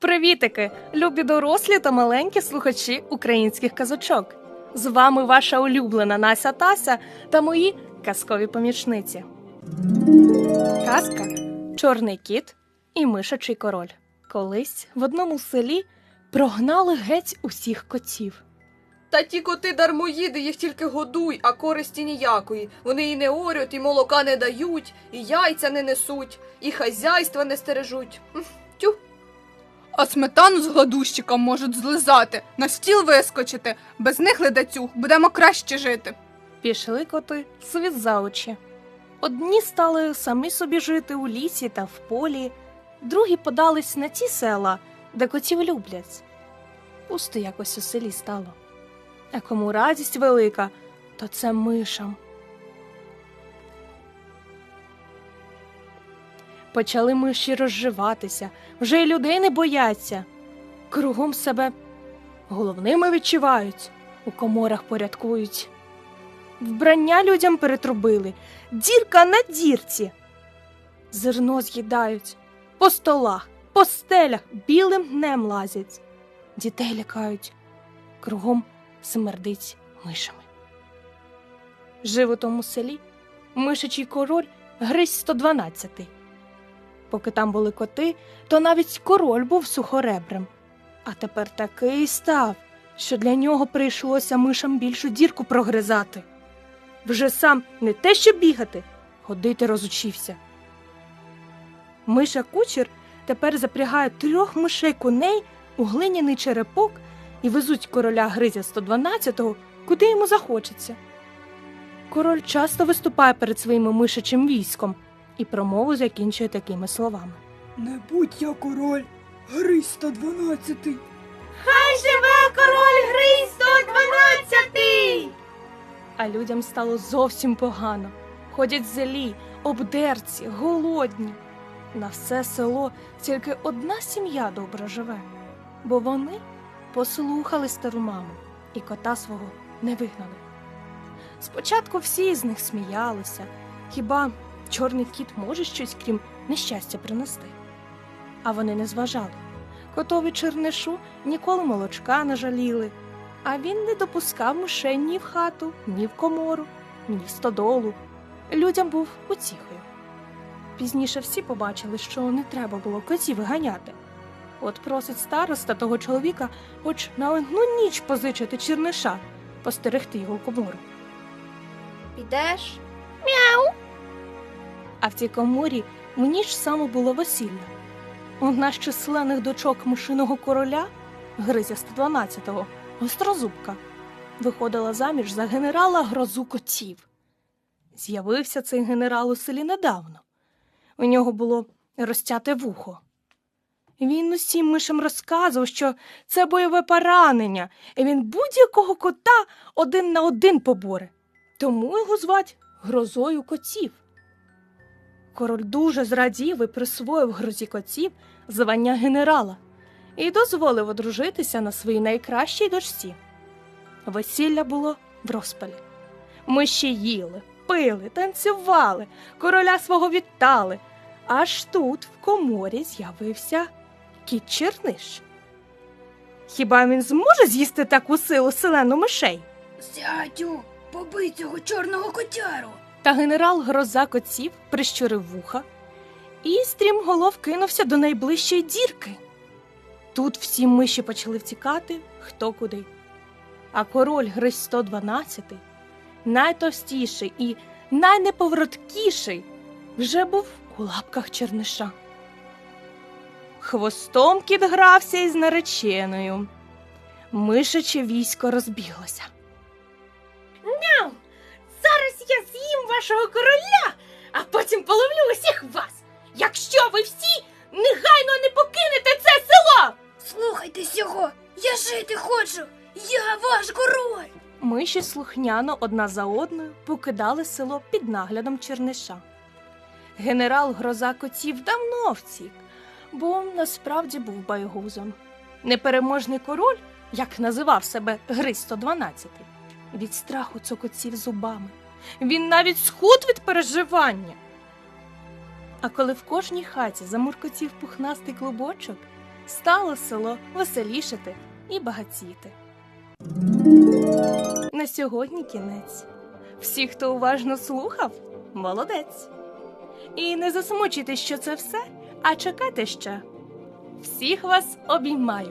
Привітики, любі дорослі та маленькі слухачі українських казочок. З вами ваша улюблена Нася Тася та мої казкові помічниці. Казка Чорний кіт і мишачий король. Колись в одному селі прогнали геть усіх котів. Та ті коти дармоїди, їх тільки годуй, а користі ніякої. Вони і не орють, і молока не дають, і яйця не несуть, і хазяйства не стережуть. Тю. А сметану з гладущиком можуть злизати, на стіл вискочити. Без них ледацюг, будемо краще жити. Пішли коти світ за очі. Одні стали самі собі жити у лісі та в полі, другі подались на ті села, де котів люблять. Пусто якось у селі стало. А кому радість велика, то це мишам. Почали миші розживатися, вже й людей не бояться. Кругом себе головними відчувають, у коморах порядкують. Вбрання людям перетрубили, дірка на дірці. Зерно з'їдають, по столах, по стелях білим днем лазять. Дітей лякають, кругом смердить мишами. Жив у тому селі мишачий король Гризь 112. Поки там були коти, то навіть король був сухоребрем. А тепер такий став, що для нього прийшлося мишам більшу дірку прогризати. Вже сам не те, що бігати, ходити розучився. Миша кучер тепер запрягає трьох мишей коней у глиняний черепок і везуть короля Гризя 112-го, куди йому захочеться. Король часто виступає перед своїм мишачим військом і промову закінчує такими словами. Не будь я король, Грий 112. Хай живе король Гризь 112! А людям стало зовсім погано. Ходять зелі, обдерці, голодні. На все село тільки одна сім'я добре живе, бо вони послухали стару маму і кота свого не вигнали. Спочатку всі з них сміялися, хіба чорний кіт може щось крім нещастя принести? А вони не зважали. Котові чернишу ніколи молочка не жаліли, а він не допускав мишей ні в хату, ні в комору, ні в стодолу. Людям був утіхою. Пізніше всі побачили, що не треба було котів виганяти. От просить староста того чоловіка хоч на одну ніч позичити черниша, постерегти його в комору. Підеш? А в цій коморі в ніч саме було весілля. Одна з численних дочок мишиного короля, Гризя 112-го, гострозубка, виходила заміж за генерала грозу котів. З'явився цей генерал у селі недавно. У нього було розтяте вухо. Він усім мишам розказував, що це бойове поранення, і він будь-якого кота один на один поборе. Тому його звать грозою котів. Король дуже зрадів і присвоїв грозі котів звання генерала і дозволив одружитися на своїй найкращій дочці. Весілля було в розпалі. Ми ще їли, пили, танцювали, короля свого вітали. Аж тут, в коморі, з'явився кіт Черниш. Хіба він зможе з'їсти таку силу селену мишей? Зятю, побий цього чорного котяру. Та генерал гроза котів прищурив вуха і стрімголов кинувся до найближчої дірки. Тут всі миші почали втікати хто куди. А король Гризь 112, найтовстіший і найнеповороткіший, вже був у лапках черниша. Хвостом кіт грався із нареченою. Мишаче військо розбіглося. Вашого короля, а потім половлю усіх вас, якщо ви всі негайно не покинете це село. Слухайтесь його, я жити хочу. Я ваш король. Миші слухняно одна за одною покидали село під наглядом черниша. Генерал гроза котів давно втік, бо насправді був байгузом. Непереможний король, як називав себе Гриз 112, від страху цокотів зубами. Він навіть схуд від переживання. А коли в кожній хаті замуркотів пухнастий клубочок, стало село веселішати і багатіти. На сьогодні кінець. Всі, хто уважно слухав, молодець. І не засмучуйте, що це все, а чекайте ще. Всіх вас обіймаю.